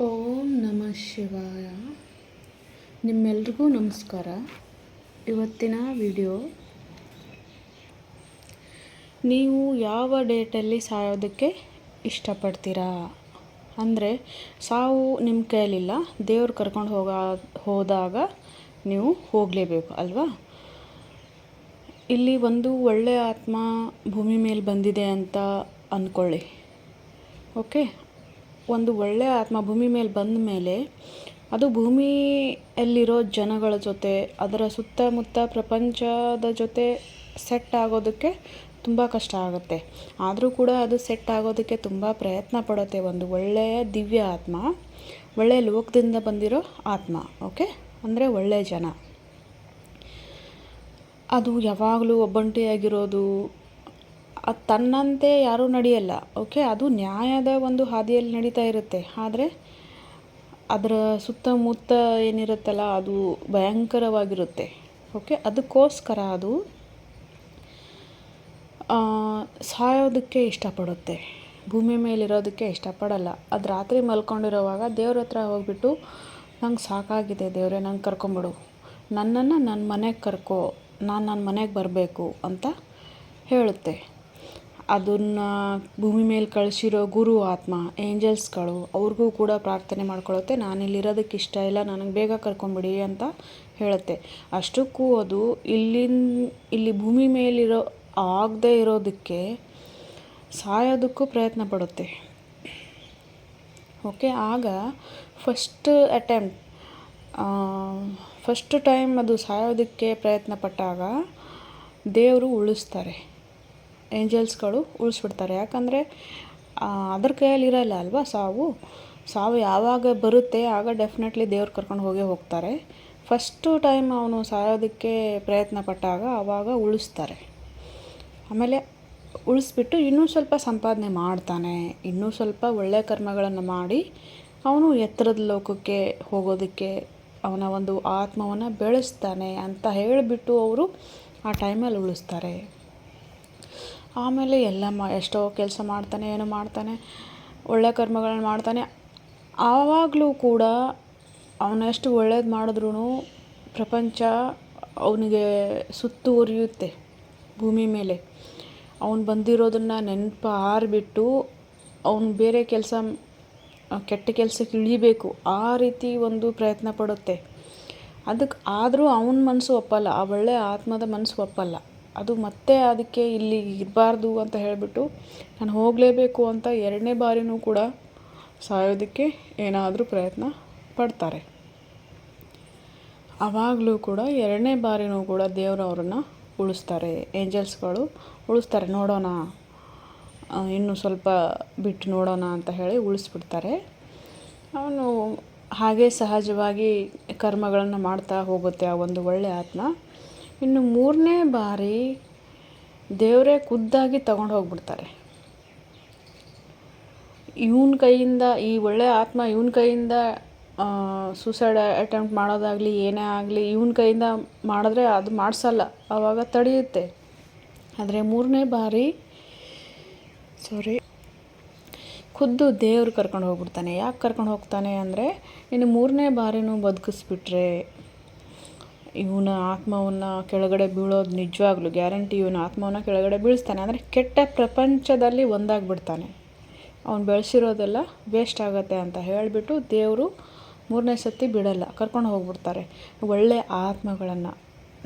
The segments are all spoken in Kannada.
ಓಂ ನಮಃ ಶಿವಾಯ. ನಿಮ್ಮೆಲ್ರಿಗೂ ನಮಸ್ಕಾರ. ಇವತ್ತಿನ ವಿಡಿಯೋ, ನೀವು ಯಾವ ಡೇಟಲ್ಲಿ ಸಾಯೋದಕ್ಕೆ ಇಷ್ಟಪಡ್ತೀರಾ? ಅಂದರೆ, ಸಾವು ನಿಮ್ಮ ಕೈಯಲ್ಲಿಲ್ಲ, ದೇವ್ರು ಕರ್ಕೊಂಡು ಹೋಗ, ಹೋದಾಗ ನೀವು ಹೋಗಲೇಬೇಕು, ಅಲ್ವಾ? ಇಲ್ಲಿ ಒಂದು ಒಳ್ಳೆಯ ಆತ್ಮ ಭೂಮಿ ಮೇಲೆ ಬಂದಿದೆ ಅಂತ ಅಂದ್ಕೊಳ್ಳಿ ಓಕೆ? ಒಂದು ಒಳ್ಳೆಯ ಆತ್ಮ ಭೂಮಿ ಮೇಲೆ ಬಂದ ಮೇಲೆ ಅದು ಭೂಮಿಯಲ್ಲಿರೋ ಜನಗಳ ಜೊತೆ, ಅದರ ಸುತ್ತಮುತ್ತ ಪ್ರಪಂಚದ ಜೊತೆ ಸೆಟ್ ಆಗೋದಕ್ಕೆ ತುಂಬ ಕಷ್ಟ ಆಗುತ್ತೆ. ಆದರೂ ಕೂಡ ಅದು ಸೆಟ್ ಆಗೋದಕ್ಕೆ ತುಂಬ ಪ್ರಯತ್ನ ಪಡುತ್ತೆ ಒಂದು ಒಳ್ಳೆಯ ದಿವ್ಯ ಆತ್ಮ ಒಳ್ಳೆಯ ಲೋಕದಿಂದ ಬಂದಿರೋ ಆತ್ಮ ಓಕೆ ಅಂದರೆ ಒಳ್ಳೆಯ ಜನ. ಅದು ಯಾವಾಗಲೂ ಒಬ್ಬಂಟಿಯಾಗಿರೋದು ಅದು ತನ್ನಂತೆ ಯಾರೂ ನಡೆಯಲ್ಲ. ಓಕೆ, ಅದು ನ್ಯಾಯದ ಒಂದು ಹಾದಿಯಲ್ಲಿ ನಡೀತಾ ಇರುತ್ತೆ. ಆದರೆ, ಅದರ ಸುತ್ತಮುತ್ತ ಏನಿರುತ್ತಲ್ಲ, ಅದು ಭಯಂಕರವಾಗಿರುತ್ತೆ. ಓಕೆ, ಅದಕ್ಕೋಸ್ಕರ ಅದು ಸಾಯೋದಕ್ಕೆ ಇಷ್ಟಪಡುತ್ತೆ. ಭೂಮಿ ಮೇಲಿರೋದಕ್ಕೆ ಇಷ್ಟಪಡಲ್ಲ. ಅದು ರಾತ್ರಿ ಮಲ್ಕೊಂಡಿರೋವಾಗ ದೇವ್ರ ಹತ್ರ ಹೋಗ್ಬಿಟ್ಟು, ನಂಗೆ ಸಾಕಾಗಿದೆ ದೇವರೇ, ನಂಗೆ ಕರ್ಕೊಂಬಿಡು. ನನ್ನನ್ನು ನನ್ನ ಮನೆಗೆ ಕರ್ಕೋ, ನಾನು ನನ್ನ ಮನೆಗೆ ಬರಬೇಕು ಅಂತ ಹೇಳುತ್ತೆ. ಅದನ್ನು ಭೂಮಿ ಮೇಲೆ ಕಳಿಸಿರೋ ಗುರು ಆತ್ಮ, ಏಂಜಲ್ಸ್ಗಳು, ಅವ್ರಿಗೂ ಕೂಡ ಪ್ರಾರ್ಥನೆ ಮಾಡ್ಕೊಳ್ಳುತ್ತೆ ನಾನು ಇಲ್ಲಿರೋದಕ್ಕೆ ಇಷ್ಟ ಇಲ್ಲ, ನನಗೆ ಬೇಗ ಕರ್ಕೊಂಬಿಡಿ ಅಂತ ಹೇಳುತ್ತೆ. ಅಷ್ಟಕ್ಕೂ ಅದು ಇಲ್ಲಿನ, ಇಲ್ಲಿ ಭೂಮಿ ಮೇಲಿರೋ, ಆಗದೇ ಇರೋದಕ್ಕೆ ಸಾಯೋದಕ್ಕೂ ಪ್ರಯತ್ನ ಪಡುತ್ತೆ. ಓಕೆ, ಆಗ ಫಸ್ಟ್ ಅಟೆಂಪ್ಟ್ ಫಸ್ಟ್ ಟೈಮ್ ಅದು ಸಾಯೋದಕ್ಕೆ ಪ್ರಯತ್ನ ಪಟ್ಟಾಗ ದೇವರು ಉಳಿಸ್ತಾರೆ. ಏಂಜಲ್ಸ್ಗಳು ಉಳಿಸ್ಬಿಡ್ತಾರೆ. ಯಾಕಂದರೆ ಅದ್ರ ಕೈಯಲ್ಲಿ ಇರಲ್ಲ ಅಲ್ವಾ ಸಾವು? ಸಾವು ಯಾವಾಗ ಬರುತ್ತೆ, ಆಗ ಡೆಫಿನೆಟ್ಲಿ ದೇವ್ರು ಕರ್ಕೊಂಡು ಹೋಗೇ ಹೋಗ್ತಾರೆ. ಫಸ್ಟು ಟೈಮ್ ಅವನು ಸಾಯೋದಕ್ಕೆ ಪ್ರಯತ್ನ ಪಟ್ಟಾಗ ಆವಾಗ ಉಳಿಸ್ತಾರೆ. ಆಮೇಲೆ ಉಳಿಸ್ಬಿಟ್ಟು ಇನ್ನೂ ಸ್ವಲ್ಪ ಸಂಪಾದನೆ ಮಾಡ್ತಾನೆ. ಇನ್ನೂ ಸ್ವಲ್ಪ ಒಳ್ಳೆಯ ಕರ್ಮಗಳನ್ನು ಮಾಡಿ ಅವನು ಎತ್ತರದ ಲೋಕಕ್ಕೆ ಹೋಗೋದಕ್ಕೆ ಅವನ ಒಂದು ಆತ್ಮವನ್ನು ಬೆಳೆಸ್ತಾನೆ ಅಂತ ಹೇಳಿಬಿಟ್ಟು ಅವರು ಆ ಟೈಮಲ್ಲಿ ಉಳಿಸ್ತಾರೆ. ಆಮೇಲೆ ಎಲ್ಲ ಮ, ಎಷ್ಟೋ ಕೆಲಸ ಮಾಡ್ತಾನೆ, ಏನೋ ಮಾಡ್ತಾನೆ ಒಳ್ಳೆಯ ಕರ್ಮಗಳನ್ನ ಮಾಡ್ತಾನೆ. ಆವಾಗಲೂ ಕೂಡ ಅವನೆಷ್ಟು ಒಳ್ಳೇದು ಮಾಡಿದ್ರೂ ಪ್ರಪಂಚ ಅವನಿಗೆ ಸುತ್ತುವರಿಯುತ್ತೆ ಭೂಮಿ ಮೇಲೆ. ಅವನು ಬಂದಿರೋದನ್ನು ನೆನಪು ಆರಿಬಿಟ್ಟು ಅವನು ಬೇರೆ ಕೆಲಸ, ಕೆಟ್ಟ ಕೆಲಸಕ್ಕೆ ಇಳಿಬೇಕು, ಆ ರೀತಿ ಒಂದು ಪ್ರಯತ್ನ ಪಡುತ್ತೆ. ಅದಕ್ಕೆ ಆದರೂ ಅವನ ಮನಸ್ಸು ಒಪ್ಪಲ್ಲ, ಆ ಒಳ್ಳೆಯ ಆತ್ಮದ ಮನಸ್ಸು ಒಪ್ಪಲ್ಲ. ಅದು ಮತ್ತೆ ಅದಕ್ಕೆ ಇಲ್ಲಿ ಇರಬಾರ್ದು ಅಂತ ಹೇಳಿಬಿಟ್ಟು ನಾನು ಹೋಗಲೇಬೇಕು ಅಂತ ಎರಡನೇ ಬಾರಿನೂ ಕೂಡ ಸಾಯೋದಕ್ಕೆ ಏನಾದರೂ ಪ್ರಯತ್ನ ಪಡ್ತಾರೆ. ಆವಾಗಲೂ ಕೂಡ ಎರಡನೇ ಬಾರಿನೂ ಕೂಡ ದೇವರು ಅವರನ್ನು ಉಳಿಸ್ತಾರೆ, ಏಂಜಲ್ಸ್ಗಳು ಉಳಿಸ್ತಾರೆ. ನೋಡೋಣ ಇನ್ನು ಸ್ವಲ್ಪ ಬಿಟ್ಟು ನೋಡೋಣ ಅಂತ ಹೇಳಿ ಉಳಿಸ್ಬಿಡ್ತಾರೆ. ಅವನು ಹಾಗೆ ಸಹಜವಾಗಿ ಕರ್ಮಗಳನ್ನು ಮಾಡ್ತಾ ಹೋಗುತ್ತೆ, ಆ ಒಂದು ಒಳ್ಳೆಯ ಆತ್ಮ. ಇನ್ನು ಮೂರನೇ ಬಾರಿ ದೇವರೇ ಖುದ್ದಾಗಿ ತಗೊಂಡು ಹೋಗ್ಬಿಡ್ತಾರೆ. ಇವನ ಕೈಯಿಂದ, ಈ ಒಳ್ಳೆಯ ಆತ್ಮ ಇವನ ಕೈಯಿಂದ ಸೂಸೈಡ್ ಅಟೆಂಪ್ಟ್ ಮಾಡೋದಾಗಲಿ, ಏನೇ ಆಗಲಿ, ಇವನ ಕೈಯಿಂದ ಮಾಡಿದ್ರೆ ಅದು ಮಾಡಿಸಲ್ಲ ಆವಾಗ ತಡೆಯುತ್ತೆ. ಆದರೆ ಮೂರನೇ ಬಾರಿ ಸಾರಿ ಖುದ್ದು ದೇವ್ರು ಕರ್ಕೊಂಡು ಹೋಗ್ಬಿಡ್ತಾನೆ. ಯಾಕೆ ಕರ್ಕೊಂಡು ಹೋಗ್ತಾನೆ ಅಂದರೆ, ಇನ್ನು ಮೂರನೇ ಬಾರಿನೂ ಬದುಕಿಸ್ಬಿಟ್ರೆ ಇವನ ಆತ್ಮವನ್ನು ಕೆಳಗಡೆ ಬೀಳೋದು ನಿಜವಾಗ್ಲೂ ಗ್ಯಾರಂಟಿ ಇವನ ಆತ್ಮವನ್ನು ಕೆಳಗಡೆ ಬೀಳಿಸ್ತಾನೆ. ಅಂದರೆ ಕೆಟ್ಟ ಪ್ರಪಂಚದಲ್ಲಿ ಒಂದಾಗ್ಬಿಡ್ತಾನೆ. ಅವ್ನು ಬೆಳೆಸಿರೋದೆಲ್ಲ ವೇಸ್ಟ್ ಆಗುತ್ತೆ ಅಂತ ಹೇಳಿಬಿಟ್ಟು ದೇವರು ಮೂರನೇ ಸತಿ ಬಿಡಲ್ಲ, ಕರ್ಕೊಂಡು ಹೋಗ್ಬಿಡ್ತಾರೆ. ಒಳ್ಳೆಯ ಆತ್ಮಗಳನ್ನು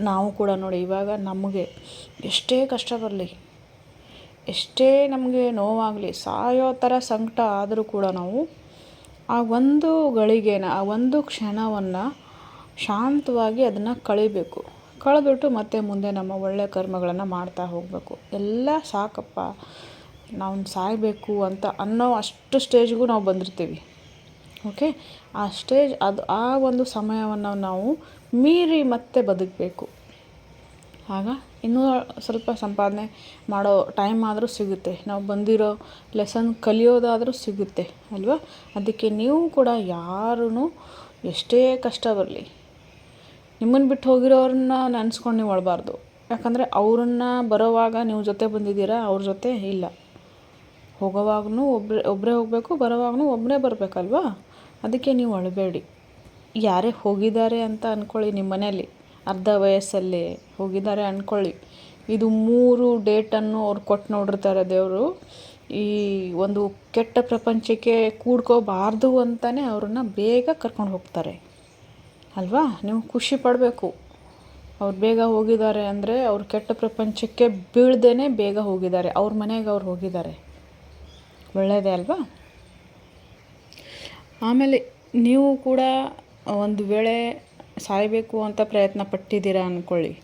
ನಾವು ಕೂಡ ನೋಡಿ, ಇವಾಗ ನಮಗೆ ಎಷ್ಟೇ ಕಷ್ಟ ಬರಲಿ, ಎಷ್ಟೇ ನಮಗೆ ನೋವಾಗಲಿ, ಸಾಯೋ ಥರ ಸಂಕಟ ಆದರೂ ಕೂಡ ನಾವು ಆ ಒಂದು ಗಳಿಗೆನ, ಆ ಒಂದು ಕ್ಷಣವನ್ನು ಶಾಂತವಾಗಿ ಅದನ್ನು ಕಳಿಬೇಕು. ಕಳೆದ್ಬಿಟ್ಟು ಮತ್ತೆ ಮುಂದೆ ನಮ್ಮ ಒಳ್ಳೆಯ ಕರ್ಮಗಳನ್ನು ಮಾಡ್ತಾ ಹೋಗಬೇಕು. ಎಲ್ಲ ಸಾಕಪ್ಪ, ನಾವು ಸಾಯಬೇಕು ಅಂತ ಅನ್ನೋ ಅಷ್ಟು ಸ್ಟೇಜ್ಗೂ ನಾವು ಬಂದಿರ್ತೀವಿ. ಓಕೆ? ಆ ಸ್ಟೇಜ್, ಅದು ಆ ಒಂದು ಸಮಯವನ್ನು ನಾವು ಮೀರಿ ಮತ್ತೆ ಬದುಕಬೇಕು. ಆಗ ಇನ್ನೂ ಸ್ವಲ್ಪ ಸಂಪಾದನೆ ಮಾಡೋ ಟೈಮ್ ಆದರೂ ಸಿಗುತ್ತೆ. ನಾವು ಬಂದಿರೋ ಲೆಸನ್ ಕಲಿಯೋದಾದರೂ ಸಿಗುತ್ತೆ, ಅಲ್ವಾ? ಅದಕ್ಕೆ ನೀವು ಕೂಡ ಯಾರೂ ಎಷ್ಟೇ ಕಷ್ಟ ಬರಲಿ ನಿಮ್ಮನ್ನು ಬಿಟ್ಟು ಹೋಗಿರೋರನ್ನ ನೆನೆಸ್ಕೊಂಡು ನೀವು ಅಳಬಾರ್ದು. ಯಾಕಂದರೆ ಅವ್ರನ್ನ ಬರೋವಾಗ ನೀವು ಜೊತೆ ಬಂದಿದ್ದೀರಾ, ಅವ್ರ ಜೊತೆ ಇಲ್ಲ. ಹೋಗೋವಾಗೂ ಒಬ್ಬರೇ ಒಬ್ಬರೇ ಹೋಗಬೇಕು ಬರೋವಾಗೂ ಒಬ್ಬನೇ ಬರಬೇಕಲ್ವಾ? ಅದಕ್ಕೆ ನೀವು ಅಳಬೇಡಿ. ಯಾರೇ ಹೋಗಿದ್ದಾರೆ ಅಂತ ಅಂದ್ಕೊಳ್ಳಿ ನಿಮ್ಮ ಮನೇಲಿ ಅರ್ಧ ವಯಸ್ಸಲ್ಲಿ ಹೋಗಿದ್ದಾರೆ ಅಂದ್ಕೊಳ್ಳಿ ಇದು ಮೂರು ಡೇಟನ್ನು ಅವ್ರು ಕೊಟ್ಟು ನೋಡಿರ್ತಾರೆ ದೇವರು. ಈ ಒಂದು ಕೆಟ್ಟ ಪ್ರಪಂಚಕ್ಕೆ ಕೂಡ್ಕೋಬಾರ್ದು ಅಂತಲೇ ಅವ್ರನ್ನ ಬೇಗ ಕರ್ಕೊಂಡು ಹೋಗ್ತಾರೆ. ಅಲ್ವಾ? ನೀವು ಖುಷಿ ಪಡಬೇಕು. ಅವ್ರು ಬೇಗ ಹೋಗಿದ್ದಾರೆ ಅಂದರೆ ಅವ್ರು ಕೆಟ್ಟ ಪ್ರಪಂಚಕ್ಕೆ ಬೀಳ್ದೇ ಬೇಗ ಹೋಗಿದ್ದಾರೆ. ಅವ್ರ ಮನೆಗೆ ಅವ್ರು ಹೋಗಿದ್ದಾರೆ. ಒಳ್ಳೆಯದೇ ಅಲ್ವಾ? ಆಮೇಲೆ ನೀವು ಕೂಡ ಒಂದು ವೇಳೆ ಸಾಯಬೇಕು ಅಂತ ಪ್ರಯತ್ನ ಪಟ್ಟಿದ್ದೀರಾ ಅಂದ್ಕೊಳ್ಳಿ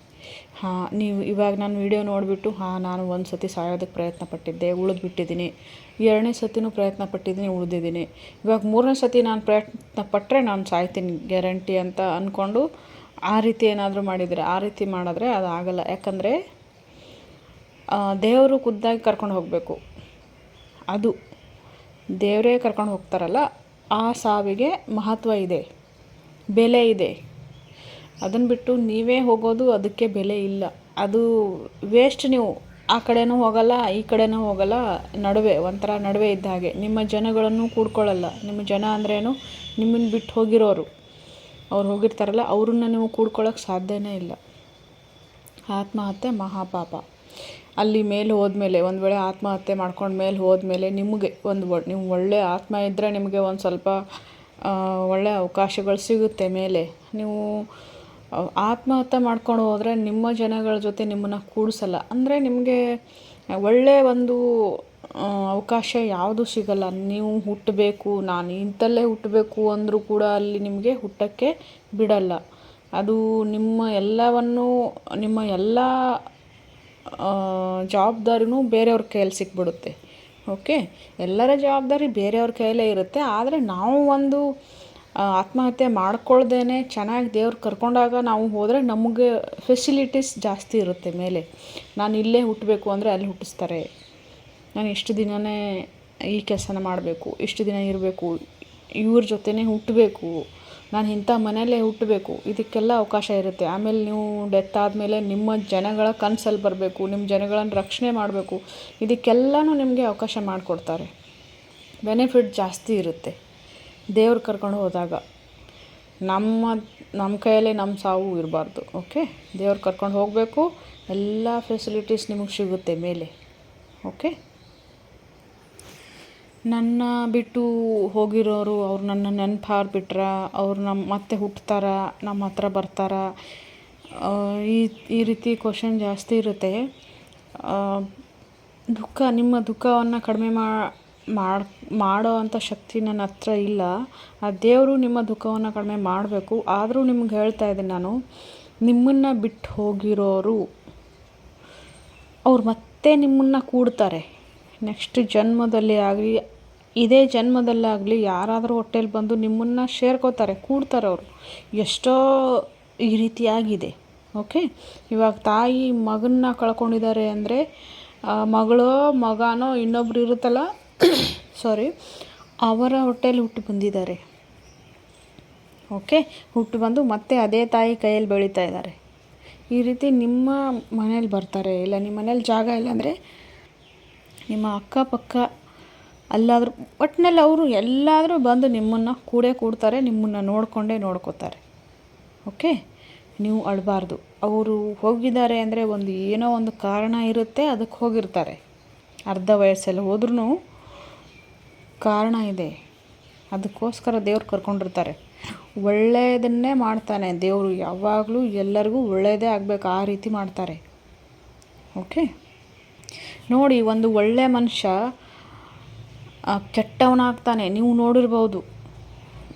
ಹಾಂ, ನೀವು ಇವಾಗ ನಾನು ವಿಡಿಯೋ ನೋಡಿಬಿಟ್ಟು, ಹಾಂ, ನಾನು ಒಂದು ಸತಿ ಸಾಯೋದಕ್ಕೆ ಪ್ರಯತ್ನ ಪಟ್ಟಿದ್ದೆ ಉಳಿದ್ಬಿಟ್ಟಿದ್ದೀನಿ ಎರಡನೇ ಸತಿನೂ ಪ್ರಯತ್ನ ಪಟ್ಟಿದ್ದೀನಿ, ಉಳಿದಿದ್ದೀನಿ. ಇವಾಗ ಮೂರನೇ ಸತಿ ನಾನು ಪ್ರಯತ್ನ ಪಟ್ಟರೆ ನಾನು ಸಾಯ್ತೀನಿ, ಗ್ಯಾರಂಟಿ ಅಂತ ಅಂದ್ಕೊಂಡು ಆ ರೀತಿ ಏನಾದರೂ ಮಾಡಿದರೆ, ಆ ರೀತಿ ಮಾಡಿದ್ರೆ ಅದು ಆಗಲ್ಲ. ಯಾಕಂದರೆ ದೇವರು ಖುದ್ದಾಗಿ ಕರ್ಕೊಂಡು ಹೋಗಬೇಕು. ಅದು. ದೇವರೇ ಕರ್ಕೊಂಡು ಹೋಗ್ತಾರಲ್ಲ, ಆ ಸಾವಿಗೆ ಮಹತ್ವ ಇದೆ. ಬೆಲೆ ಇದೆ. ಅದನ್ನು ಬಿಟ್ಟು ನೀವೇ ಹೋಗೋದು ಅದಕ್ಕೆ ಬೆಲೆ ಇಲ್ಲ. ಅದು ವೇಸ್ಟ್ ನೀವು ಆ ಕಡೆನೂ ಹೋಗಲ್ಲ, ಈ ಕಡೆನೂ ಹೋಗಲ್ಲ, ನಡುವೆ, ಒಂಥರ ನಡುವೆ ಇದ್ದ ಹಾಗೆ. ನಿಮ್ಮ ಜನಗಳನ್ನು ಕೂಡ್ಕೊಳ್ಳಲ್ಲ. ನಿಮ್ಮ ಜನ ಅಂದ್ರೇನು ನಿಮ್ಮನ್ನು ಬಿಟ್ಟು ಹೋಗಿರೋರು. ಅವ್ರು ಹೋಗಿರ್ತಾರಲ್ಲ, ಅವ್ರನ್ನ ನೀವು ಕೂಡ್ಕೊಳ್ಳೋಕೆ ಸಾಧ್ಯನೇ ಇಲ್ಲ. ಆತ್ಮಹತ್ಯೆ ಮಹಾಪಾಪ. ಅಲ್ಲಿ ಮೇಲೆ ಹೋದ್ಮೇಲೆ, ಒಂದು ವೇಳೆ ಆತ್ಮಹತ್ಯೆ ಮಾಡ್ಕೊಂಡು ಮೇಲೆ ಹೋದ್ಮೇಲೆ ನಿಮಗೆ ಒಂದು ನೀವು ಒಳ್ಳೆಯ ಆತ್ಮ ಇದ್ದರೆ ನಿಮಗೆ ಒಂದು ಸ್ವಲ್ಪ ಒಳ್ಳೆಯ ಅವಕಾಶಗಳು ಸಿಗುತ್ತೆ ಮೇಲೆ. ನೀವು ಆತ್ಮಹತ್ಯೆ ಮಾಡ್ಕೊಂಡು ಹೋದರೆ ನಿಮ್ಮ ಜನಗಳ ಜೊತೆ ನಿಮ್ಮನ್ನು ಕೂಡಿಸಲ್ಲ. ಅಂದರೆ ನಿಮಗೆ ಒಳ್ಳೆಯ ಒಂದು ಅವಕಾಶ ಯಾವುದು ಸಿಗಲ್ಲ. ನೀವು ಹುಟ್ಟಬೇಕು ನಾನು ಇಂಥಲ್ಲೇ ಹುಟ್ಟಬೇಕು ಅಂದರೂ ಕೂಡ ಅಲ್ಲಿ ನಿಮಗೆ ಹುಟ್ಟೋಕ್ಕೆ ಬಿಡಲ್ಲ. ಅದು ನಿಮ್ಮ ಎಲ್ಲವನ್ನೂ, ನಿಮ್ಮ ಎಲ್ಲ ಜವಾಬ್ದಾರಿನೂ ಬೇರೆಯವ್ರ ಕೈಯಲ್ಲಿ ಸಿಕ್ಬಿಡುತ್ತೆ. ಓಕೆ? ಎಲ್ಲರ ಜವಾಬ್ದಾರಿ ಬೇರೆಯವ್ರ ಕೈಯಲ್ಲೇ ಇರುತ್ತೆ. ಆದರೆ ನಾವು ಒಂದು ಆತ್ಮಹತ್ಯೆ ಮಾಡ್ಕೊಳ್ದೇ ಚೆನ್ನಾಗಿ ದೇವ್ರು ಕರ್ಕೊಂಡಾಗ ನಾವು ಹೋದರೆ ನಮಗೆ ಫೆಸಿಲಿಟೀಸ್ ಜಾಸ್ತಿ ಇರುತ್ತೆ ಮೇಲೆ. ನಾನು ಇಲ್ಲೇ ಹುಟ್ಟಬೇಕು ಅಂದರೆ ಅಲ್ಲಿ ಹುಟ್ಟಿಸ್ತಾರೆ. ನಾನು ಇಷ್ಟು ದಿನವೇ ಈ ಕೆಲಸನ ಮಾಡಬೇಕು, ಇಷ್ಟು ದಿನ ಇರಬೇಕು, ಇವ್ರ ಜೊತೆನೇ ಹುಟ್ಟಬೇಕು ನಾನು ಇಂಥ ಮನೆಯಲ್ಲೇ ಹುಟ್ಟಬೇಕು ಇದಕ್ಕೆಲ್ಲ ಅವಕಾಶ ಇರುತ್ತೆ. ಆಮೇಲೆ ನೀವು ಡೆತ್ ಆದಮೇಲೆ ನಿಮ್ಮ ಜನಗಳ ಕನಸಲ್ಲಿ ಬರಬೇಕು ನಿಮ್ಮ ಜನಗಳನ್ನು ರಕ್ಷಣೆ ಮಾಡಬೇಕು, ಇದಕ್ಕೆಲ್ಲನೂ ನಿಮಗೆ ಅವಕಾಶ ಮಾಡಿಕೊಡ್ತಾರೆ. ಬೆನಿಫಿಟ್ ಜಾಸ್ತಿ ಇರುತ್ತೆ. ದೇವ್ರು ಕರ್ಕೊಂಡು ಹೋದಾಗ ನಮ್ಮ ನಮ್ಮ ಕೈಯಲ್ಲೇ ನಮ್ಮ ಸಾವು ಇರಬಾರ್ದು ಓಕೆ ದೇವ್ರು ಕರ್ಕೊಂಡು ಹೋಗಬೇಕು, ಎಲ್ಲ ಫೆಸಿಲಿಟೀಸ್ ನಿಮಗೆ ಸಿಗುತ್ತೆ ಮೇಲೆ ಓಕೆ ನನ್ನ ಬಿಟ್ಟು ಹೋಗಿರೋರು ಅವ್ರು ನನ್ನ ನೆನ್ಪು ಬಿಟ್ರ ಅವ್ರು ನಮ್ಮ ಮತ್ತೆ ಹುಟ್ತಾರ, ನಮ್ಮ ಹತ್ರ ಬರ್ತಾರ ಈ ಈ ರೀತಿ ಕ್ವಶನ್ ಜಾಸ್ತಿ ಇರುತ್ತೆ. ದುಃಖ, ನಿಮ್ಮ ದುಃಖವನ್ನು ಕಡಿಮೆ ಮಾಡಿ ಮಾಡೋ ಅಂಥ ಶಕ್ತಿ ನನ್ನ ಹತ್ರ ಇಲ್ಲ. ಆ ದೇವರು ನಿಮ್ಮ ದುಃಖವನ್ನು ಕಡಿಮೆ ಮಾಡಬೇಕು. ಆದರೂ ನಿಮ್ಗೆ ಹೇಳ್ತಾ ಇದ್ದೀನಿ ನಾನು, ನಿಮ್ಮನ್ನು ಬಿಟ್ಟು ಹೋಗಿರೋರು, ಅವ್ರು ಮತ್ತೆ ನಿಮ್ಮನ್ನು ಕೂಡ್ತಾರೆ. ನೆಕ್ಸ್ಟ್ ಜನ್ಮದಲ್ಲಿ ಆಗಲಿ, ಇದೇ ಜನ್ಮದಲ್ಲಾಗಲಿ ಯಾರಾದರೂ ಹೊಟ್ಟೆಲಿ ಬಂದು ನಿಮ್ಮನ್ನು ಸೇರ್ಕೋತಾರೆ, ಕೂಡ್ತಾರೆ ಅವರು. ಎಷ್ಟೋ ಈ ರೀತಿಯಾಗಿದೆ ಓಕೆ ಇವಾಗ ತಾಯಿ ಮಗನ್ನ ಕಳ್ಕೊಂಡಿದ್ದಾರೆ ಅಂದರೆ ಮಗಳೋ ಮಗನೋ ಇನ್ನೊಬ್ರು ಇರುತ್ತಲ್ಲ ಸಾರಿ ಅವರ ಹೊಟ್ಟೆಯಲ್ಲಿ ಹುಟ್ಟು ಬಂದಿದ್ದಾರೆ. ಓಕೆ ಹುಟ್ಟು ಬಂದು ಮತ್ತೆ ಅದೇ ತಾಯಿ ಕೈಯಲ್ಲಿ ಬೆಳೀತಾ ಇದ್ದಾರೆ. ಈ ರೀತಿ ನಿಮ್ಮ ಮನೇಲಿ ಬರ್ತಾರೆ. ಇಲ್ಲ, ನಿಮ್ಮ ಮನೇಲಿ ಜಾಗ ಇಲ್ಲ ಅಂದರೆ ನಿಮ್ಮ ಅಕ್ಕಪಕ್ಕ ಅಲ್ಲಾದರೂ ಒಟ್ಟಿನಲ್ಲಿ ಅವರು ಎಲ್ಲಾದರೂ ಬಂದು ನಿಮ್ಮನ್ನು ಕೂಡೇ ಕೂಡ್ತಾರೆ, ನಿಮ್ಮನ್ನು ನೋಡಿಕೊಂಡೇ ನೋಡ್ಕೋತಾರೆ. ಓಕೆ ನೀವು ಅಳಬಾರ್ದು. ಅವರು ಹೋಗಿದ್ದಾರೆ ಅಂದರೆ ಒಂದು ಏನೋ ಒಂದು ಕಾರಣ ಇರುತ್ತೆ, ಅದಕ್ಕೆ ಹೋಗಿರ್ತಾರೆ. ಅರ್ಧ ವಯಸ್ಸಲ್ಲಿ ಹೋದ್ರೂ ಕಾರಣ ಇದೆ. ಅದಕ್ಕೋಸ್ಕರ ದೇವ್ರು ಕರ್ಕೊಂಡಿರ್ತಾರೆ. ಒಳ್ಳೆಯದನ್ನೇ ಮಾಡ್ತಾನೆ ದೇವರು. ಯಾವಾಗಲೂ ಎಲ್ಲರಿಗೂ ಒಳ್ಳೆಯದೇ ಆಗಬೇಕು. ಆ ರೀತಿ ಮಾಡ್ತಾರೆ. ಓಕೆ? ನೋಡಿ, ಒಂದು ಒಳ್ಳೆ ಮನುಷ್ಯ ಕೆಟ್ಟವನಾಗ್ತಾನೆ. ನೀವು ನೋಡಿರ್ಬೋದು.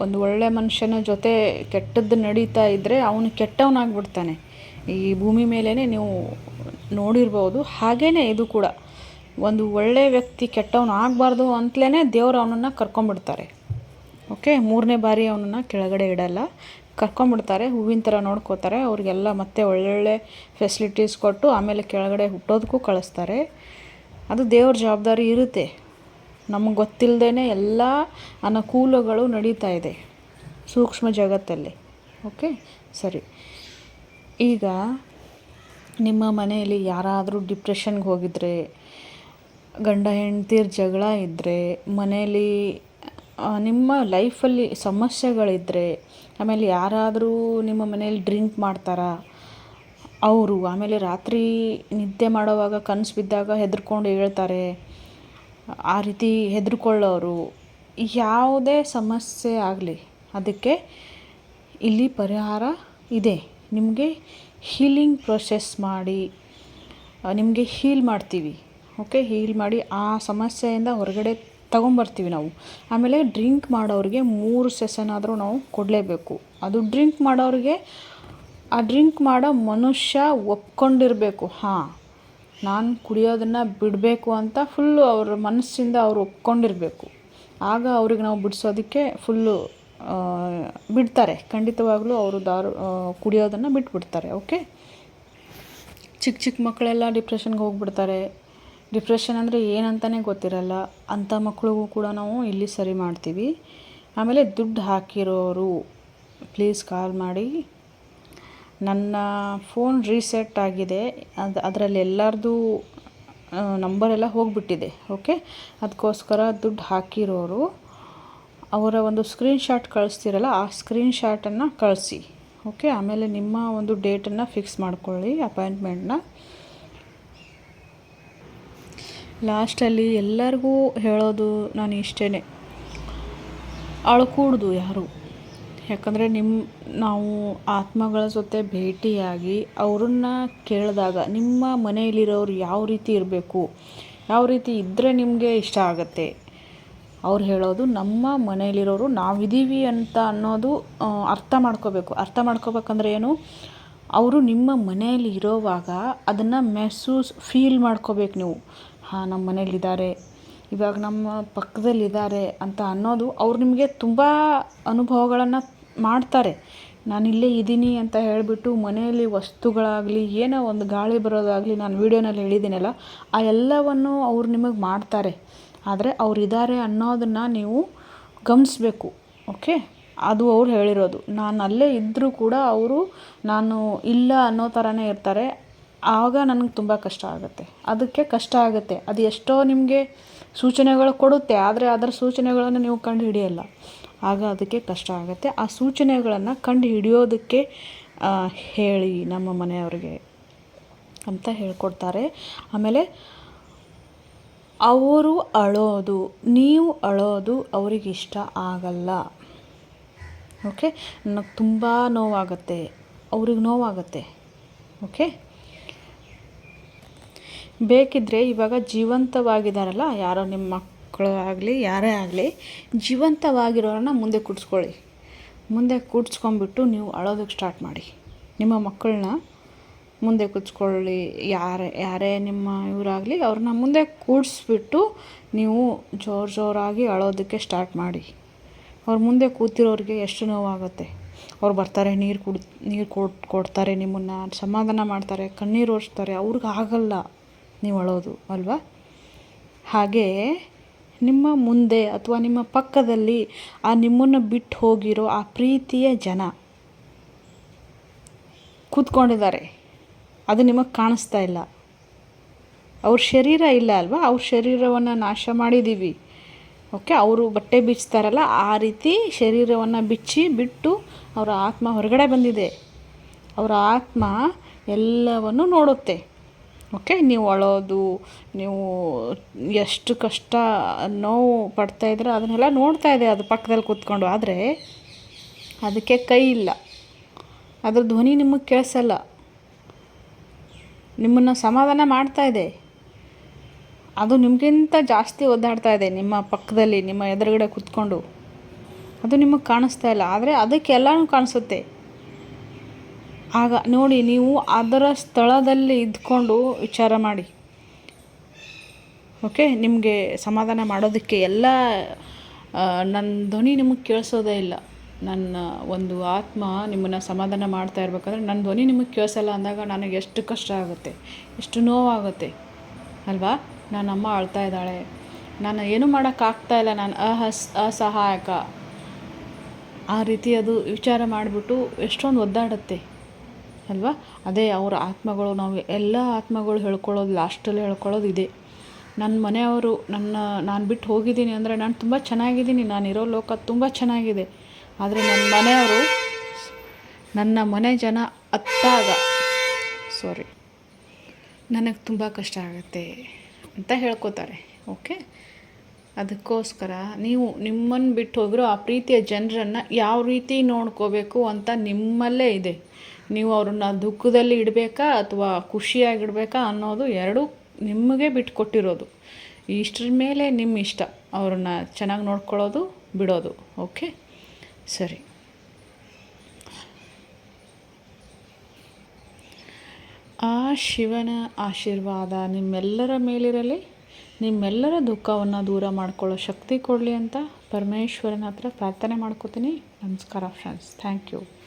ಒಂದು ಒಳ್ಳೆ ಮನುಷ್ಯನ ಜೊತೆ ಕೆಟ್ಟದ್ದು ನಡೀತಾ ಇದ್ದರೆ ಅವನು ಕೆಟ್ಟವನಾಗ್ಬಿಡ್ತಾನೆ. ಈ ಭೂಮಿ ಮೇಲೇ ನೀವು ನೋಡಿರ್ಬೋದು. ಹಾಗೇ ಇದು ಕೂಡ. ಒಂದು ಒಳ್ಳೆಯ ವ್ಯಕ್ತಿ ಕೆಟ್ಟವನು ಆಗಬಾರ್ದು ಅಂತಲೇ ದೇವರು ಅವನನ್ನು ಕರ್ಕೊಂಬಿಡ್ತಾರೆ. ಓಕೆ ಮೂರನೇ ಬಾರಿ ಅವನನ್ನು ಕೆಳಗಡೆ ಇಡಲ್ಲ. ಕರ್ಕೊಂಬಿಡ್ತಾರೆ, ಹೂವಿನ ಥರ ನೋಡ್ಕೋತಾರೆ, ಅವ್ರಿಗೆಲ್ಲ ಮತ್ತೆ ಒಳ್ಳೊಳ್ಳೆ ಫೆಸಿಲಿಟೀಸ್ ಕೊಟ್ಟು ಆಮೇಲೆ ಕೆಳಗಡೆ ಹುಟ್ಟೋದಕ್ಕೂ ಕಳಿಸ್ತಾರೆ. ಅದು ದೇವ್ರ ಜವಾಬ್ದಾರಿ ಇರುತ್ತೆ. ನಮಗೆ ಗೊತ್ತಿಲ್ಲದೇ ಎಲ್ಲ ಅನುಕೂಲಗಳು ನಡೀತಾ ಇದೆ ಸೂಕ್ಷ್ಮ ಜಗತ್ತಲ್ಲಿ. ಓಕೆ ಸರಿ. ಈಗ ನಿಮ್ಮ ಮನೆಯಲ್ಲಿ ಯಾರಾದರೂ ಡಿಪ್ರೆಷನ್ಗೆ ಹೋಗಿದ್ರೆ ಗಂಡ, ಹೆಂಡ್ತಿರ ಜಗಳ ಇದ್ದರೆ ಮನೆಯಲ್ಲಿ ನಿಮ್ಮ ಲೈಫಲ್ಲಿ ಸಮಸ್ಯೆಗಳಿದ್ದರೆ ಆಮೇಲೆ ಯಾರಾದರೂ ನಿಮ್ಮ ಮನೇಲಿ ಡ್ರಿಂಕ್ ಮಾಡ್ತಾರಾ? ಅವರು, ಆಮೇಲೆ ರಾತ್ರಿ ನಿದ್ದೆ ಮಾಡೋವಾಗ ಕನಸು ಬಿದ್ದಾಗ ಹೆದರ್ಕೊಂಡು ಹೇಳ್ತಾರೆ, ಆ ರೀತಿ ಹೆದರ್ಕೊಳ್ಳೋರು, ಯಾವುದೇ ಸಮಸ್ಯೆ ಆಗಲಿ, ಅದಕ್ಕೆ ಇಲ್ಲಿ ಪರಿಹಾರ ಇದೆ. ನಿಮಗೆ ಹೀಲಿಂಗ್ ಪ್ರೊಸೆಸ್ ಮಾಡಿ ನಿಮಗೆ ಹೀಲ್ ಮಾಡ್ತೀವಿ. ಓಕೆ ಹೀಲ್ ಮಾಡಿ ಆ ಸಮಸ್ಯೆಯಿಂದ ಹೊರಗಡೆ ತಗೊಂಬರ್ತೀವಿ ನಾವು. ಆಮೇಲೆ ಡ್ರಿಂಕ್ ಮಾಡೋರಿಗೆ ಮೂರು ಸೆಷನ್ ಆದರೂ ನಾವು ಕೊಡಲೇಬೇಕು. ಅದು ಡ್ರಿಂಕ್ ಮಾಡೋರಿಗೆ, ಆ ಡ್ರಿಂಕ್ ಮಾಡೋ ಮನುಷ್ಯ ಒಪ್ಕೊಂಡಿರಬೇಕು. ಹಾಂ, ನಾನು ಕುಡಿಯೋದನ್ನು ಬಿಡಬೇಕು ಅಂತ ಫುಲ್ಲು ಅವ್ರ ಮನಸ್ಸಿಂದ ಅವ್ರು ಒಪ್ಕೊಂಡಿರಬೇಕು. ಆಗ ಅವ್ರಿಗೆ ನಾವು ಬಿಡಿಸೋದಕ್ಕೆ ಫುಲ್ಲು ಬಿಡ್ತಾರೆ. ಖಂಡಿತವಾಗ್ಲೂ ಅವರು ದಾರು ಕುಡಿಯೋದನ್ನು ಬಿಟ್ಬಿಡ್ತಾರೆ. ಓಕೆ? ಚಿಕ್ಕ ಚಿಕ್ಕ ಮಕ್ಕಳೆಲ್ಲ ಡಿಪ್ರೆಷನ್ಗೆ ಹೋಗ್ಬಿಡ್ತಾರೆ. ಡಿಪ್ರೆಷನ್ ಅಂದರೆ ಏನಂತಲೇ ಗೊತ್ತಿರಲ್ಲ ಅಂಥ ಮಕ್ಕಳಿಗೂ ಕೂಡ ನಾವು ಇಲ್ಲಿ ಸರಿ ಮಾಡ್ತೀವಿ. ಆಮೇಲೆ ದುಡ್ಡು ಹಾಕಿರೋರು ಪ್ಲೀಸ್ ಕಾಲ್ ಮಾಡಿ. ನನ್ನ ಫೋನ್ ರೀಸೆಟ್ ಆಗಿದೆ. ಅದು, ಅದರಲ್ಲಿ ಎಲ್ಲರದು ನಂಬರೆಲ್ಲ ಹೋಗಿಬಿಟ್ಟಿದೆ ಓಕೆ ಅದಕ್ಕೋಸ್ಕರ ದುಡ್ಡು ಹಾಕಿರೋರು, ಅವರ ಒಂದು ಸ್ಕ್ರೀನ್ ಶಾಟ್ ಕಳಿಸ್ತೀರಲ್ಲ, ಆ ಸ್ಕ್ರೀನ್ ಶಾಟನ್ನು ಕಳಿಸಿ ಓಕೆ ಆಮೇಲೆ ನಿಮ್ಮ ಒಂದು ಡೇಟನ್ನು ಫಿಕ್ಸ್ ಮಾಡ್ಕೊಳ್ಳಿ ಅಪಾಯಿಂಟ್ಮೆಂಟ್ನ ಲಾಸ್ಟಲ್ಲಿ ಎಲ್ಲರಿಗೂ ಹೇಳೋದು ನಾನು ಇಷ್ಟೇ ಅಳ್ಕೂಡ್ದು ಯಾರು? ಯಾಕಂದರೆ ನಿಮ್ಮ ನಾವು ಆತ್ಮಗಳ ಜೊತೆ ಭೇಟಿಯಾಗಿ ಅವ್ರನ್ನ ಕೇಳಿದಾಗ ನಿಮ್ಮ ಮನೆಯಲ್ಲಿರೋರು ಯಾವ ರೀತಿ ಇರಬೇಕು? ಯಾವ ರೀತಿ ಇದ್ದರೆ ನಿಮಗೆ ಇಷ್ಟ ಆಗುತ್ತೆ? ಅವ್ರು ಹೇಳೋದು ನಮ್ಮ ಮನೆಯಲ್ಲಿರೋರು ನಾವಿದ್ದೀವಿ ಅಂತ ಅನ್ನೋದು ಅರ್ಥ ಮಾಡ್ಕೋಬೇಕು. ಅರ್ಥ ಮಾಡ್ಕೋಬೇಕಂದ್ರೆ ಏನು? ಅವರು ನಿಮ್ಮ ಮನೆಯಲ್ಲಿ ಇರೋವಾಗ ಅದನ್ನು ಮೆಸೂಸ್, ಫೀಲ್ ಮಾಡ್ಕೋಬೇಕು ನೀವು. ಹಾಂ ನಮ್ಮ ಮನೇಲಿದ್ದಾರೆ ಇವಾಗ ನಮ್ಮ ಪಕ್ಕದಲ್ಲಿದ್ದಾರೆ ಅಂತ ಅನ್ನೋದು ಅವ್ರು ನಿಮಗೆ ತುಂಬ ಅನುಭವಗಳನ್ನು ಮಾಡ್ತಾರೆ. ನಾನು ಇಲ್ಲೇ ಇದ್ದೀನಿ ಅಂತ ಹೇಳಿಬಿಟ್ಟು ಮನೆಯಲ್ಲಿ ವಸ್ತುಗಳಾಗಲಿ, ಏನೋ ಒಂದು ಗಾಳಿ ಬರೋದಾಗಲಿ ನಾನು ವೀಡಿಯೋನಲ್ಲಿ ಹೇಳಿದ್ದೀನಲ್ಲ, ಆ ಎಲ್ಲವನ್ನು ಅವ್ರು ನಿಮಗೆ ಮಾಡ್ತಾರೆ. ಆದರೆ ಅವ್ರು ಇದ್ದಾರೆ ಅನ್ನೋದನ್ನು ನೀವು ಗಮನಿಸ್ಬೇಕು, ಓಕೆ? ಅದು ಅವ್ರು ಹೇಳಿರೋದು. ನಾನು ಅಲ್ಲೇ ಇದ್ದರೂ ಕೂಡ ಅವರು, ನಾನು ಇಲ್ಲ ಅನ್ನೋ ಥರನೇ ಇರ್ತಾರೆ. ಆಗ ನನಗೆ ತುಂಬ ಕಷ್ಟ ಆಗುತ್ತೆ. ಅದಕ್ಕೆ ಕಷ್ಟ ಆಗುತ್ತೆ. ಅದು ಎಷ್ಟೋ ನಿಮಗೆ ಸೂಚನೆಗಳು ಕೊಡುತ್ತೆ, ಆದರೆ ಅದರ ಸೂಚನೆಗಳನ್ನು ನೀವು ಕಂಡು ಹಿಡಿಯಲ್ಲ. ಆಗ ಅದಕ್ಕೆ ಕಷ್ಟ ಆಗುತ್ತೆ. ಆ ಸೂಚನೆಗಳನ್ನು ಕಂಡು ಹಿಡಿಯೋದಕ್ಕೆ ಹೇಳಿ ನಮ್ಮ ಮನೆಯವ್ರಿಗೆ ಅಂತ ಹೇಳ್ಕೊಡ್ತಾರೆ. ಆಮೇಲೆ, ಅವರು ಅಳೋದು, ನೀವು ಅಳೋದು ಅವ್ರಿಗೆ ಇಷ್ಟ ಆಗಲ್ಲ. ಓಕೆ? ನನಗೆ ತುಂಬ ನೋವಾಗುತ್ತೆ. ಅವ್ರಿಗೆ ನೋವಾಗುತ್ತೆ. ಓಕೆ? ಬೇಕಿದ್ದರೆ ಇವಾಗ ಜೀವಂತವಾಗಿದ್ದಾರಲ್ಲ ಯಾರೋ ನಿಮ್ಮ ಮಕ್ಕಳು ಆಗಲಿ, ಯಾರೇ ಆಗಲಿ, ಜೀವಂತವಾಗಿರೋರನ್ನ ಮುಂದೆ ಕೂಡ್ಸ್ಕೊಳ್ಳಿ. ಮುಂದೆ ಕೂಡ್ಸ್ಕೊಂಬಿಟ್ಟು ನೀವು ಅಳೋದಕ್ಕೆ ಸ್ಟಾರ್ಟ್ ಮಾಡಿ. ನಿಮ್ಮ ಮಕ್ಕಳನ್ನ ಮುಂದೆ ಕೂತ್ಕೊಳ್ಳಿ. ಯಾರೇ ಯಾರೇ ನಿಮ್ಮ ಇವರಾಗಲಿ, ಅವ್ರನ್ನ ಮುಂದೆ ಕೂಡಿಸ್ಬಿಟ್ಟು ನೀವು ಜೋರು ಜೋರಾಗಿ ಅಳೋದಕ್ಕೆ ಸ್ಟಾರ್ಟ್ ಮಾಡಿ. ಅವ್ರ ಮುಂದೆ ಕೂತಿರೋರಿಗೆ ಎಷ್ಟು ನೋವಾಗುತ್ತೆ. ಅವ್ರು ಬರ್ತಾರೆ, ನೀರು ಕುಡ್, ನೀರು ಕೊಟ್ಟು ಕೊಡ್ತಾರೆ ನಿಮ್ಮನ್ನು, ಸಮಾಧಾನ ಮಾಡ್ತಾರೆ, ಕಣ್ಣೀರು ಒರೆಸ್ತಾರೆ, ಅವ್ರಿಗೆ ಆಗಲ್ಲ. ನೀವು ಅಳೋದು ಅಲ್ವಾ? ಹಾಗೇ ನಿಮ್ಮ ಮುಂದೆ ಅಥವಾ ನಿಮ್ಮ ಪಕ್ಕದಲ್ಲಿ ಆ ನಿಮ್ಮನ್ನು ಬಿಟ್ಟು ಹೋಗಿರೋ ಆ ಪ್ರೀತಿಯ ಜನ ಕೂತ್ಕೊಂಡಿದ್ದಾರೆ. ಅದು ನಿಮಗೆ ಕಾಣಿಸ್ತಾ ಇಲ್ಲ. ಅವ್ರ ಶರೀರ ಇಲ್ಲ ಅಲ್ವಾ? ಅವ್ರ ಶರೀರವನ್ನು ನಾಶ ಮಾಡಿದ್ದೀವಿ ಓಕೆ, ಅವರು ಬಟ್ಟೆ ಬಿಚ್ತಾರಲ್ಲ, ಆ ರೀತಿ ಶರೀರವನ್ನು ಬಿಚ್ಚಿ ಬಿಟ್ಟು ಅವರ ಆತ್ಮ ಹೊರಗಡೆ ಬಂದಿದೆ. ಅವರ ಆತ್ಮ ಎಲ್ಲವನ್ನು ನೋಡುತ್ತೆ. ಓಕೆ, ನೀವು ಅಳೋದು, ನೀವು ಎಷ್ಟು ಕಷ್ಟ ನೋವು ಪಡ್ತಾಯಿದ್ರೆ ಅದನ್ನೆಲ್ಲ ನೋಡ್ತಾ ಇದೆ ಅದು ಪಕ್ಕದಲ್ಲಿ ಕೂತ್ಕೊಂಡು. ಆದರೆ ಅದಕ್ಕೆ ಕೈ ಇಲ್ಲ. ಅದ್ರ ಧ್ವನಿ ನಿಮಗೆ ಕೇಳಿಸಲ್ಲ. ನಿಮ್ಮನ್ನು ಸಮಾಧಾನ ಮಾಡ್ತಾ ಇದೆ. ಅದು ನಿಮಗಿಂತ ಜಾಸ್ತಿ ಒದ್ದಾಡ್ತಾ ಇದೆ ನಿಮ್ಮ ಪಕ್ಕದಲ್ಲಿ, ನಿಮ್ಮ ಎದುರುಗಡೆ ಕೂತ್ಕೊಂಡು. ಅದು ನಿಮಗೆ ಕಾಣಿಸ್ತಾ ಇಲ್ಲ. ಆದರೆ ಅದಕ್ಕೆಲ್ಲನೂ ಕಾಣಿಸುತ್ತೆ. ಆಗ ನೋಡಿ ನೀವು ಅದರ ಸ್ಥಳದಲ್ಲಿ ಇದ್ಕೊಂಡು ವಿಚಾರ ಮಾಡಿ. ಓಕೆ ನಿಮಗೆ ಸಮಾಧಾನ ಮಾಡೋದಕ್ಕೆ ಎಲ್ಲ ನನ್ನ ಧ್ವನಿ ನಿಮಗೆ ಕೇಳಿಸೋದೇ ಇಲ್ಲ. ನನ್ನ ಒಂದು ಆತ್ಮ ನಿಮ್ಮನ್ನು ಸಮಾಧಾನ ಮಾಡ್ತಾ ಇರ್ಬೇಕಾದ್ರೆ ನನ್ನ ಧ್ವನಿ ನಿಮಗೆ ಕೇಳಿಸಲ್ಲ ಅಂದಾಗ ನನಗೆ ಎಷ್ಟು ಕಷ್ಟ ಆಗುತ್ತೆ, ಎಷ್ಟು ನೋವಾಗುತ್ತೆ, ಅಲ್ವಾ? ನನ್ನ ಅಮ್ಮ ಅಳ್ತಾ ಇದ್ದಾಳೆ. ನಾನು ಏನೂ ಮಾಡೋಕ್ಕಾಗ್ತಾ ಇಲ್ಲ, ನಾನು ಅಹಸ್, ಅಸಹಾಯಕ. ಆ ರೀತಿ ಅದು ವಿಚಾರ ಮಾಡಿಬಿಟ್ಟು ಎಷ್ಟೊಂದು ಒದ್ದಾಡುತ್ತೆ. ಅಲ್ವಾ? ಅದೇ ಅವರ ಆತ್ಮಗಳು, ನಾವು ಎಲ್ಲ ಆತ್ಮಗಳು ಹೇಳ್ಕೊಳ್ಳೋದು ಲಾಸ್ಟಲ್ಲಿ ಹೇಳ್ಕೊಳ್ಳೋದು ಇದೆ. ನನ್ನ ಮನೆಯವರು, ನನ್ನ, ನಾನು ಬಿಟ್ಟು ಹೋಗಿದ್ದೀನಿ ಅಂದರೆ ನಾನು ತುಂಬ ಚೆನ್ನಾಗಿದ್ದೀನಿ ನಾನಿರೋ ಲೋಕ ತುಂಬ ಚೆನ್ನಾಗಿದೆ. ಆದರೆ ನನ್ನ ಮನೆಯವರು, ನನ್ನ ಮನೆ ಜನ ಅತ್ತಾಗ ಸಾರಿ ನನಗೆ ತುಂಬ ಕಷ್ಟ ಆಗುತ್ತೆ ಅಂತ ಹೇಳ್ಕೊತಾರೆ ಓಕೆ ಅದಕ್ಕೋಸ್ಕರ ನೀವು ನಿಮ್ಮನ್ನು ಬಿಟ್ಟು ಹೋಗಿರೋ ಆ ಪ್ರೀತಿಯ ಜನರನ್ನು ಯಾವ ರೀತಿ ನೋಡ್ಕೋಬೇಕು ಅಂತ ನಿಮ್ಮಲ್ಲೇ ಇದೆ. ನೀವು ಅವ್ರನ್ನ ದುಃಖದಲ್ಲಿ ಇಡಬೇಕಾ ಅಥವಾ ಖುಷಿಯಾಗಿಡಬೇಕಾ ಅನ್ನೋದು ಎರಡೂ ನಿಮಗೆ ಬಿಟ್ಕೊಟ್ಟಿರೋದು. ಇಷ್ಟರ ಮೇಲೆ ನಿಮ್ಮ ಇಷ್ಟ. ಅವ್ರನ್ನ ಚೆನ್ನಾಗಿ ನೋಡ್ಕೊಳ್ಳೋದು, ಬಿಡೋದು. ಓಕೆ? ಸರಿ. ಆ ಶಿವನ ಆಶೀರ್ವಾದ ನಿಮ್ಮೆಲ್ಲರ ಮೇಲಿರಲಿ. ನಿಮ್ಮೆಲ್ಲರ ದುಃಖವನ್ನು ದೂರ ಮಾಡ್ಕೊಳ್ಳೋ ಶಕ್ತಿ ಕೊಡಲಿ ಅಂತ ಪರಮೇಶ್ವರನ ಹತ್ರ ಪ್ರಾರ್ಥನೆ ಮಾಡ್ಕೋತೀನಿ. ನಮಸ್ಕಾರ ಫ್ರೆಂಡ್ಸ್ ಥ್ಯಾಂಕ್ ಯು